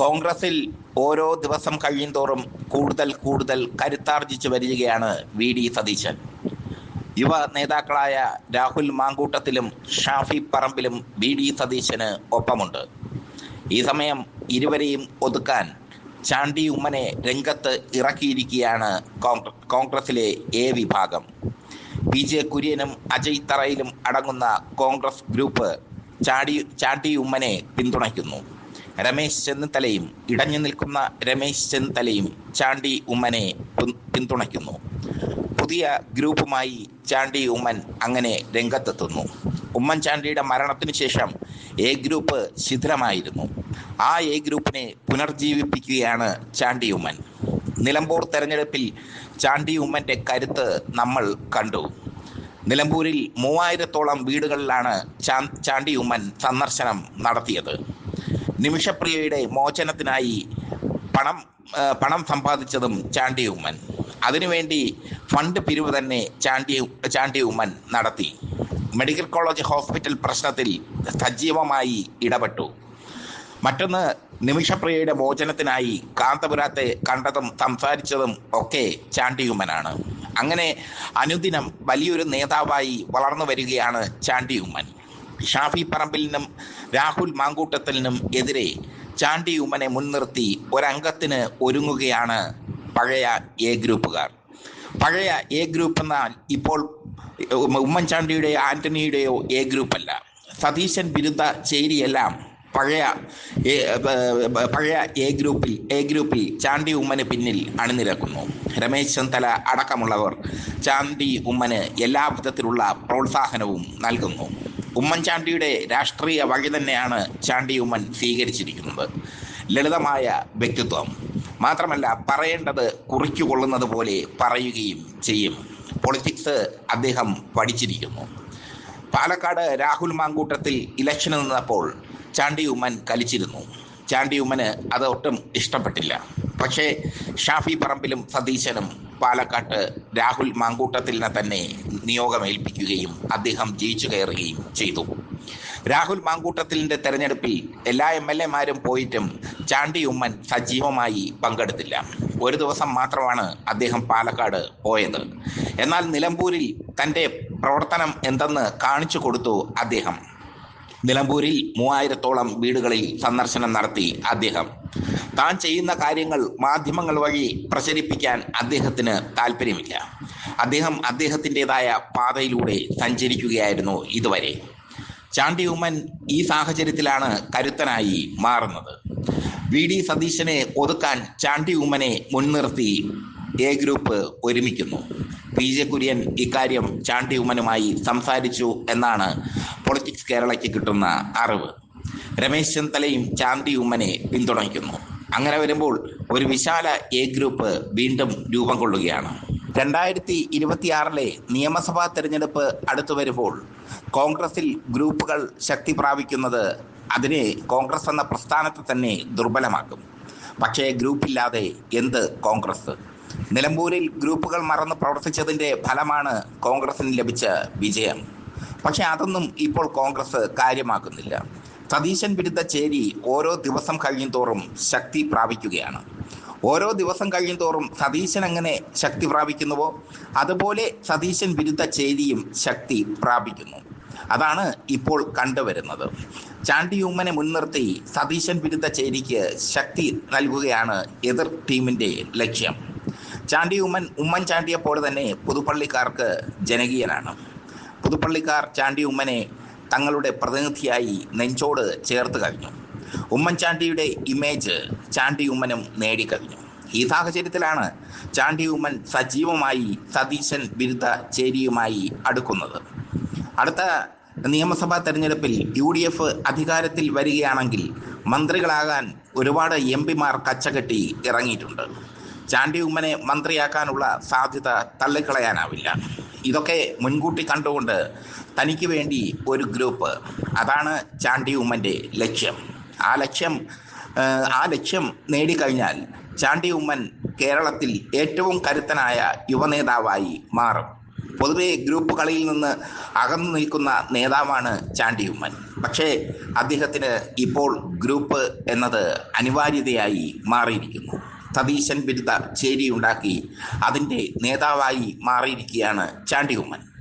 കോൺഗ്രസിൽ ഓരോ ദിവസം കഴിയുന്തോറും കൂടുതൽ കൂടുതൽ കരുത്താർജിച്ചു വരികയാണ് വി ഡി സതീശൻ. യുവ നേതാക്കളായ രാഹുൽ മാങ്കൂട്ടത്തിലും ഷാഫി പറമ്പിലും വി ഡി സതീശന് ഒപ്പമുണ്ട്. ഈ സമയം ഇരുവരെയും ഒതുക്കാൻ ചാണ്ടി ഉമ്മനെ രംഗത്ത് ഇറക്കിയിരിക്കുകയാണ് കോൺഗ്രസിലെ എ വിഭാഗം. പി ജെ കുര്യനും അജയ് തറയിലും അടങ്ങുന്ന കോൺഗ്രസ് ഗ്രൂപ്പ് ചാടി ചാണ്ടി ഉമ്മനെ പിന്തുണയ്ക്കുന്നു. രമേശ് ചെന്നിത്തലയും ഇടഞ്ഞു നിൽക്കുന്ന രമേശ് ചെന്നിത്തലയും ചാണ്ടി ഉമ്മനെ പിന്തുണയ്ക്കുന്നു. പുതിയ ഗ്രൂപ്പുമായി ചാണ്ടി ഉമ്മൻ അങ്ങനെ രംഗത്തെത്തുന്നു. ഉമ്മൻചാണ്ടിയുടെ മരണത്തിന് ശേഷം എ ഗ്രൂപ്പ് ശിഥിലമായിരുന്നു. ആ എ ഗ്രൂപ്പിനെ പുനർജീവിപ്പിക്കുകയാണ് ചാണ്ടി ഉമ്മൻ. നിലമ്പൂർ തെരഞ്ഞെടുപ്പിൽ ചാണ്ടി ഉമ്മന്റെ കരുത്ത് നമ്മൾ കണ്ടു. നിലമ്പൂരിൽ മൂവായിരത്തോളം വീടുകളിലാണ് ചാണ്ടി ഉമ്മൻ സന്ദർശനം നടത്തിയത്. നിമിഷപ്രിയയുടെ മോചനത്തിനായി പണം പണം സമ്പാദിച്ചതും ചാണ്ടി ഉമ്മൻ. അതിനുവേണ്ടി ഫണ്ട് പിരിവ് തന്നെ ചാണ്ടി ചാണ്ടി ഉമ്മൻ നടത്തി. മെഡിക്കൽ കോളേജ് ഹോസ്പിറ്റൽ പ്രശ്നത്തിൽ സജീവമായി ഇടപെട്ടു. മറ്റൊന്ന് നിമിഷപ്രിയയുടെ മോചനത്തിനായി കാന്തപുരത്തെ കണ്ടതും സംസാരിച്ചതും ഒക്കെ ചാണ്ടിയുമ്മനാണ് അങ്ങനെ അനുദിനം വലിയൊരു നേതാവായി വളർന്നു വരികയാണ് ചാണ്ടിയുമ്മൻ ഷാഫി പറമ്പിലിനും രാഹുൽ മാങ്കൂട്ടത്തിനും എതിരെ ചാണ്ടി ഉമ്മനെ മുൻനിർത്തി ഒരംഗത്തിന് ഒരുങ്ങുകയാണ് പഴയ എ ഗ്രൂപ്പുകാർ. പഴയ എ ഗ്രൂപ്പ് എന്നാൽ ഇപ്പോൾ ഉമ്മൻചാണ്ടിയുടെയോ ആന്റണിയുടെയോ എ ഗ്രൂപ്പല്ല. സതീശൻ ബിരുദ ചേരിയെല്ലാം പഴയ പഴയ എ ഗ്രൂപ്പിൽ എ ഗ്രൂപ്പിൽ ചാണ്ടി ഉമ്മന് പിന്നിൽ അണിനിരക്കുന്നു. രമേശ് ചെന്നല അടക്കമുള്ളവർ ചാണ്ടി ഉമ്മന് എല്ലാവിധത്തിലുള്ള പ്രോത്സാഹനവും നൽകുന്നു. ഉമ്മൻചാണ്ടിയുടെ രാഷ്ട്രീയ വഴി തന്നെയാണ് ചാണ്ടി ഉമ്മൻ സ്വീകരിച്ചിരിക്കുന്നത്. ലളിതമായ വ്യക്തിത്വം. മാത്രമല്ല പറയേണ്ടത് കുറിച്ചുകൊള്ളുന്നത് പോലെ പറയുകയും ചെയ്യും. പൊളിറ്റിക്സ് അദ്ദേഹം പഠിച്ചിരിക്കുന്നു. പാലക്കാട് രാഹുൽ മാങ്കൂട്ടത്തിൽ ഇലക്ഷന് നിന്നപ്പോൾ ചാണ്ടി ഉമ്മൻ കലിച്ചിരുന്നു. ചാണ്ടി ഉമ്മന് അത് ഒട്ടും ഇഷ്ടപ്പെട്ടില്ല. പക്ഷേ ഷാഫി പറമ്പിലും സതീശനും പാലക്കാട്ട് രാഹുൽ മാങ്കൂട്ടത്തിലിനെ തന്നെ നിയോഗമേൽപ്പിക്കുകയും അദ്ദേഹം ജയിച്ചു കയറുകയും ചെയ്തു. രാഹുൽ മാങ്കൂട്ടത്തിലിന്റെ തെരഞ്ഞെടുപ്പിൽ എല്ലാ എം എൽ എമാരും പോയിട്ടും ചാണ്ടി ഉമ്മൻ സജീവമായി പങ്കെടുത്തില്ല. ഒരു ദിവസം മാത്രമാണ് അദ്ദേഹം പാലക്കാട് പോയത്. എന്നാൽ നിലമ്പൂരിൽ തന്റെ പ്രവർത്തനം എന്തെന്ന് കാണിച്ചു കൊടുത്തു അദ്ദേഹം. നിലമ്പൂരിൽ മൂവായിരത്തോളം വീടുകളിൽ സന്ദർശനം നടത്തി അദ്ദേഹം. താൻ ചെയ്യുന്ന കാര്യങ്ങൾ മാധ്യമങ്ങൾ വഴി പ്രചരിപ്പിക്കാൻ അദ്ദേഹത്തിന് താല്പര്യമില്ല അദ്ദേഹം അദ്ദേഹത്തിന്റെതായ പാതയിലൂടെ സഞ്ചരിക്കുകയായിരുന്നു ഇതുവരെ. ചാണ്ടി ഉമ്മൻ ഈ സാഹചര്യത്തിലാണ് കരുത്തനായി മാറുന്നത്. വി. ഡി. സതീശനെ ഒതുക്കാൻ ചാണ്ടി ഉമ്മനെ മുൻനിർത്തി എ ഗ്രൂപ്പ് ഒരുമിക്കുന്നു. പി ജെ കുര്യൻ ഇക്കാര്യം ചാണ്ടി ഉമ്മനുമായി സംസാരിച്ചു എന്നാണ് പൊളിറ്റിക്സ് കേരളയ്ക്ക് കിട്ടുന്ന അറിവ്. രമേശ് ചെന്നിത്തലയും ചാണ്ടി ഉമ്മനെ പിന്തുണയ്ക്കുന്നു. അങ്ങനെ വരുമ്പോൾ ഒരു വിശാല എ ഗ്രൂപ്പ് വീണ്ടും രൂപം കൊള്ളുകയാണ്. രണ്ടായിരത്തി ഇരുപത്തിയാറിലെ നിയമസഭാ തെരഞ്ഞെടുപ്പ് അടുത്തു വരുമ്പോൾ കോൺഗ്രസിൽ ഗ്രൂപ്പുകൾ ശക്തി പ്രാപിക്കുന്നത് അതിനെ കോൺഗ്രസ് എന്ന പ്രസ്ഥാനത്തെ തന്നെ ദുർബലമാക്കും. പക്ഷേ ഗ്രൂപ്പില്ലാതെ എന്ത് കോൺഗ്രസ്? നിലമ്പൂരിൽ ഗ്രൂപ്പുകൾ മറന്ന് പ്രവർത്തിച്ചതിന്റെ ഫലമാണ് കോൺഗ്രസിന് ലഭിച്ച വിജയം. പക്ഷെ അതൊന്നും ഇപ്പോൾ കോൺഗ്രസ് കാര്യമാക്കുന്നില്ല. സതീശൻ വിരുദ്ധ ചേരി ഓരോ ദിവസം കഴിയും തോറും ശക്തി പ്രാപിക്കുകയാണ്. ഓരോ ദിവസം കഴിയും തോറും സതീശൻ എങ്ങനെ ശക്തി പ്രാപിക്കുന്നുവോ അതുപോലെ സതീശൻ വിരുദ്ധ ചേരിയും ശക്തി പ്രാപിക്കുന്നു. അതാണ് ഇപ്പോൾ കണ്ടുവരുന്നത്. ചാണ്ടി ഉമ്മനെ മുൻനിർത്തി സതീശൻ വിരുദ്ധ ചേരിക്ക് ശക്തി നൽകുകയാണ് എതിർ ടീമിന്റെ ലക്ഷ്യം. ചാണ്ടി ഉമ്മൻ ഉമ്മൻചാണ്ടിയെ പോലെ തന്നെ പുതുപ്പള്ളിക്കാർക്ക് ജനകീയനാണ്. പുതുപ്പള്ളിക്കാർ ചാണ്ടി ഉമ്മനെ തങ്ങളുടെ പ്രതിനിധിയായി നെഞ്ചോട് ചേർത്ത് കഴിഞ്ഞു. ഉമ്മൻചാണ്ടിയുടെ ഇമേജ് ചാണ്ടി ഉമ്മനും നേടിക്കഴിഞ്ഞു. ഈ സാഹചര്യത്തിലാണ് ചാണ്ടി ഉമ്മൻ സജീവമായി സതീശൻ വിരുദ്ധ ചേരിയുമായി അടുക്കുന്നത്. അടുത്ത നിയമസഭാ തെരഞ്ഞെടുപ്പിൽ യു ഡി എഫ് അധികാരത്തിൽ വരികയാണെങ്കിൽ മന്ത്രികളാകാൻ ഒരുപാട് എം പിമാർ കച്ചകെട്ടി ഇറങ്ങിയിട്ടുണ്ട്. ചാണ്ടി ഉമ്മനെ മന്ത്രിയാക്കാനുള്ള സാധ്യത തള്ളിക്കളയാനാവില്ല. ഇതൊക്കെ മുൻകൂട്ടി കണ്ടുകൊണ്ട് തനിക്ക് വേണ്ടി ഒരു ഗ്രൂപ്പ്. അതാണ് ചാണ്ടി ഉമ്മന്റെ ലക്ഷ്യം. ആ ലക്ഷ്യം ആ ലക്ഷ്യം നേടിക്കഴിഞ്ഞാൽ ചാണ്ടി ഉമ്മൻ കേരളത്തിൽ ഏറ്റവും കരുത്തനായ യുവനേതാവായി മാറും. പൊതുവെ ഗ്രൂപ്പ് കളിയിൽ നിന്ന് അകന്നു നിൽക്കുന്ന നേതാവാണ് ചാണ്ടി ഉമ്മൻ. പക്ഷേ അദ്ദേഹത്തിന് ഇപ്പോൾ ഗ്രൂപ്പ് എന്നത് അനിവാര്യതയായി മാറിയിരിക്കുന്നു. സതീശൻ ബിരുദ ചേരിയുണ്ടാക്കി. അതിന്റെ നേതാവായി മാറിയിരിക്കുകയാണ് ചാണ്ടി ഉമ്മൻ